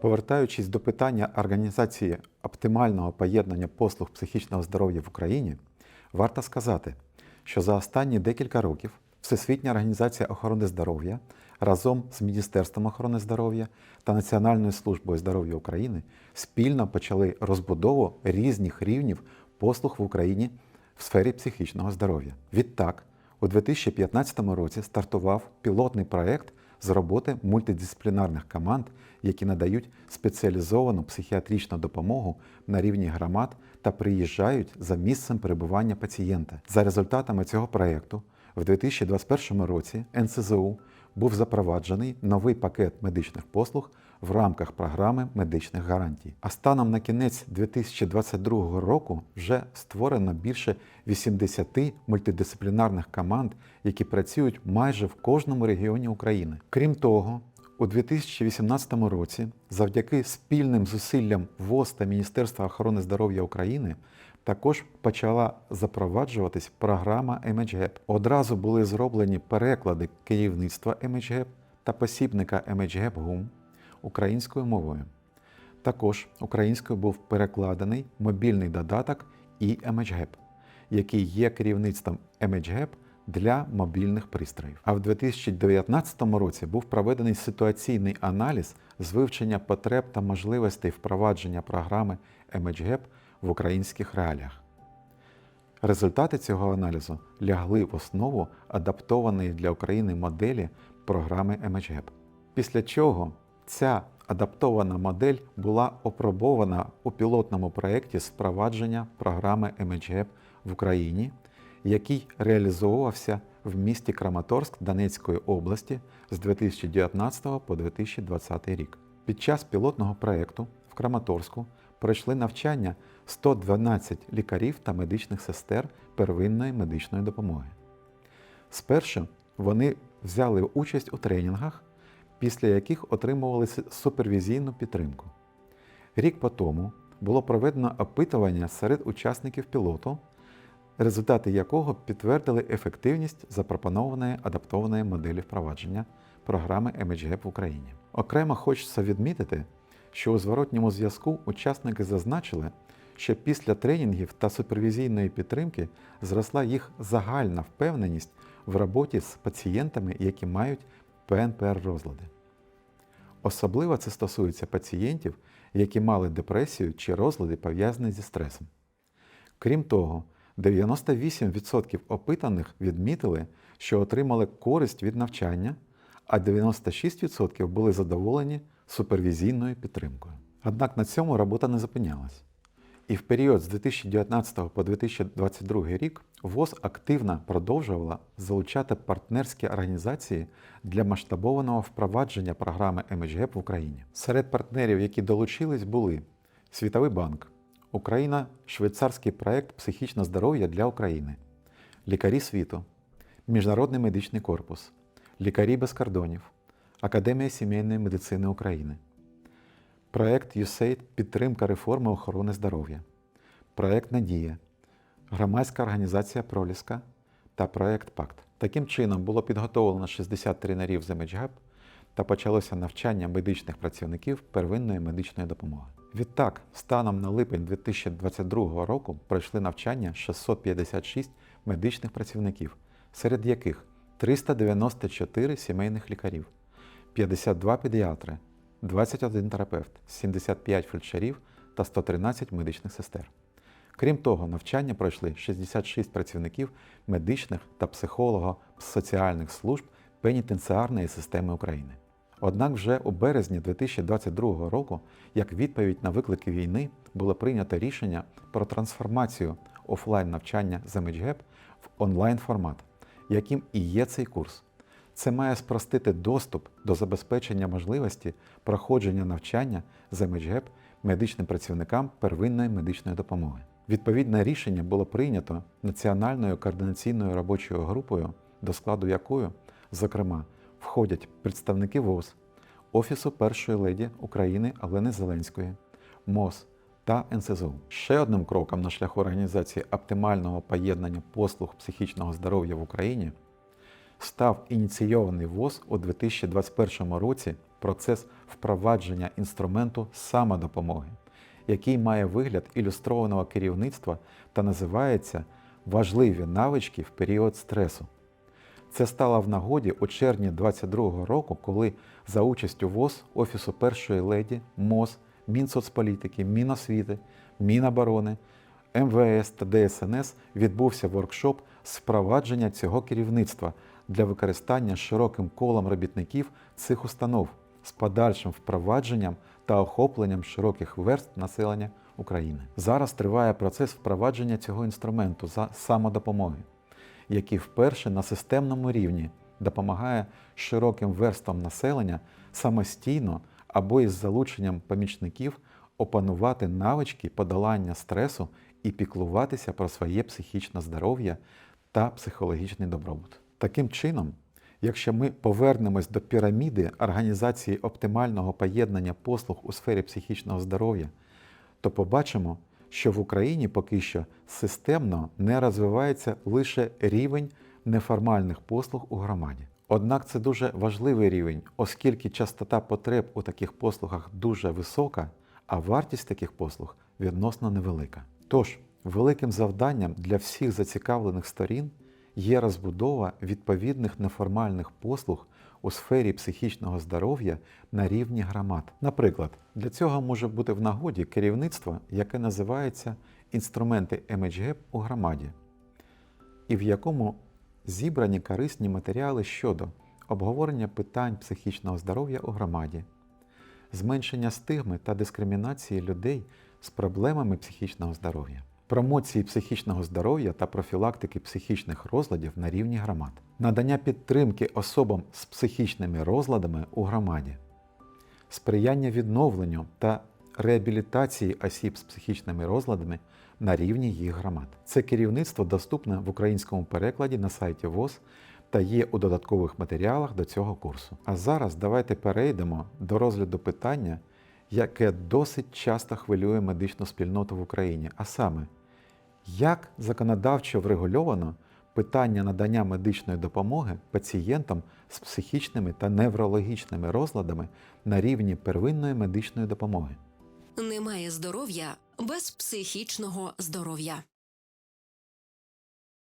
Повертаючись до питання організації оптимального поєднання послуг психічного здоров'я в Україні, варто сказати, що за останні декілька років Всесвітня організація охорони здоров'я разом з Міністерством охорони здоров'я та Національною службою здоров'я України спільно почали розбудову різних рівнів послуг в Україні в сфері психічного здоров'я. Відтак, у 2015 році стартував пілотний проект з роботи мультидисциплінарних команд, які надають спеціалізовану психіатричну допомогу на рівні громад та приїжджають за місцем перебування пацієнта. За результатами цього проекту в 2021 році НСЗУ був запроваджений новий пакет медичних послуг в рамках програми медичних гарантій. А станом на кінець 2022 року вже створено більше 80 мультидисциплінарних команд, які працюють майже в кожному регіоні України. Крім того, у 2018 році, завдяки спільним зусиллям ВОЗ та Міністерства охорони здоров'я України, також почала запроваджуватись програма MHGAP. Одразу були зроблені переклади керівництва MHGAP та посібника MHGAP GUM українською мовою. Також українською був перекладений мобільний додаток e-MHGAP, який є керівництвом MHGAP для мобільних пристроїв. А в 2019 році був проведений ситуаційний аналіз з вивчення потреб та можливостей впровадження програми MHGAP в українських реаліях. Результати цього аналізу лягли в основу адаптованої для України моделі програми MHGAP. Після чого ця адаптована модель була опробована у пілотному проєкті з впровадження програми MHGAP в Україні, який реалізовувався в місті Краматорськ Донецької області з 2019 по 2020 рік. Під час пілотного проєкту в Краматорську пройшли навчання 112 лікарів та медичних сестер первинної медичної допомоги. Спершу вони взяли участь у тренінгах, після яких отримували супервізійну підтримку. Рік по тому було проведено опитування серед учасників пілоту, результати якого підтвердили ефективність запропонованої адаптованої моделі впровадження програми MHGAP в Україні. Окремо хочеться відмітити, що у зворотньому зв'язку учасники зазначили, що після тренінгів та супервізійної підтримки зросла їх загальна впевненість в роботі з пацієнтами, які мають ПНПР розлади. Особливо це стосується пацієнтів, які мали депресію чи розлади пов'язані зі стресом. Крім того, 98% опитаних відмітили, що отримали користь від навчання, а 96% були задоволені супервізійною підтримкою. Однак на цьому робота не зупинялась. І в період з 2019 по 2022 рік ВОЗ активно продовжувала залучати партнерські організації для масштабованого впровадження програми MHGAP в Україні. Серед партнерів, які долучились, були Світовий банк, Україна, швейцарський проект Психічне здоров'я для України, Лікарі світу, Міжнародний медичний корпус, Лікарі без кордонів, Академія сімейної медицини України. Проект USAID Підтримка реформи охорони здоров'я, проект Надія, громадська організація Проліска та проект Пакт. Таким чином було підготовлено 60 тренерів з MHGAP та почалося навчання медичних працівників первинної медичної допомоги. Відтак, станом на липень 2022 року пройшли навчання 656 медичних працівників, серед яких 394 сімейних лікарів, 52 педіатри. 21 терапевт, 75 фельдшерів та 113 медичних сестер. Крім того, навчання пройшли 66 працівників медичних та психолого-соціальних служб пенітенціарної системи України. Однак вже у березні 2022 року, як відповідь на виклики війни, було прийнято рішення про трансформацію офлайн навчання за в онлайн формат, яким і є цей курс. Це має спростити доступ до забезпечення можливості проходження навчання з MHGAP медичним працівникам первинної медичної допомоги. Відповідне рішення було прийнято Національною координаційною робочою групою, до складу якої, зокрема, входять представники ВОЗ, Офісу першої леді України Олени Зеленської, МОЗ, та НСЗУ. Ще одним кроком на шляху організації оптимального поєднання послуг психічного здоров'я в Україні став ініційований ВОЗ у 2021 році процес впровадження інструменту самодопомоги, який має вигляд ілюстрованого керівництва та називається Важливі навички в період стресу. Це стало в нагоді у червні 2022 року, коли за участю ВОЗ, Офісу першої леді, МОЗ, Мінсоцполітики, Міносвіти, Міноборони, МВС та ДСНС відбувся воркшоп з впровадження цього керівництва для використання широким колом робітників цих установ з подальшим впровадженням та охопленням широких верств населення України. Зараз триває процес впровадження цього інструменту за самодопомоги який вперше на системному рівні допомагає широким верствам населення самостійно або із залученням помічників опанувати навички подолання стресу і піклуватися про своє психічне здоров'я та психологічний добробут. Таким чином, якщо ми повернемось до піраміди організації оптимального поєднання послуг у сфері психічного здоров'я, то побачимо, що в Україні поки що системно не розвивається лише рівень неформальних послуг у громаді. Однак це дуже важливий рівень, оскільки частота потреб у таких послугах дуже висока, а вартість таких послуг відносно невелика. Тож, великим завданням для всіх зацікавлених сторін є розбудова відповідних неформальних послуг у сфері психічного здоров'я на рівні громад. Наприклад, для цього може бути в нагоді керівництво, яке називається інструменти MHGEP у громаді, і в якому зібрані корисні матеріали щодо обговорення питань психічного здоров'я у громаді, зменшення стигми та дискримінації людей з проблемами психічного здоров'я, промоції психічного здоров'я та профілактики психічних розладів на рівні громад, надання підтримки особам з психічними розладами у громаді, сприяння відновленню та реабілітації осіб з психічними розладами на рівні їх громад. Це керівництво доступне в українському перекладі на сайті ВОЗ та є у додаткових матеріалах до цього курсу. А зараз давайте перейдемо до розгляду питання, яке досить часто хвилює медичну спільноту в Україні, а саме, як законодавчо врегульовано питання надання медичної допомоги пацієнтам з психічними та неврологічними розладами на рівні первинної медичної допомоги. Немає здоров'я без психічного здоров'я.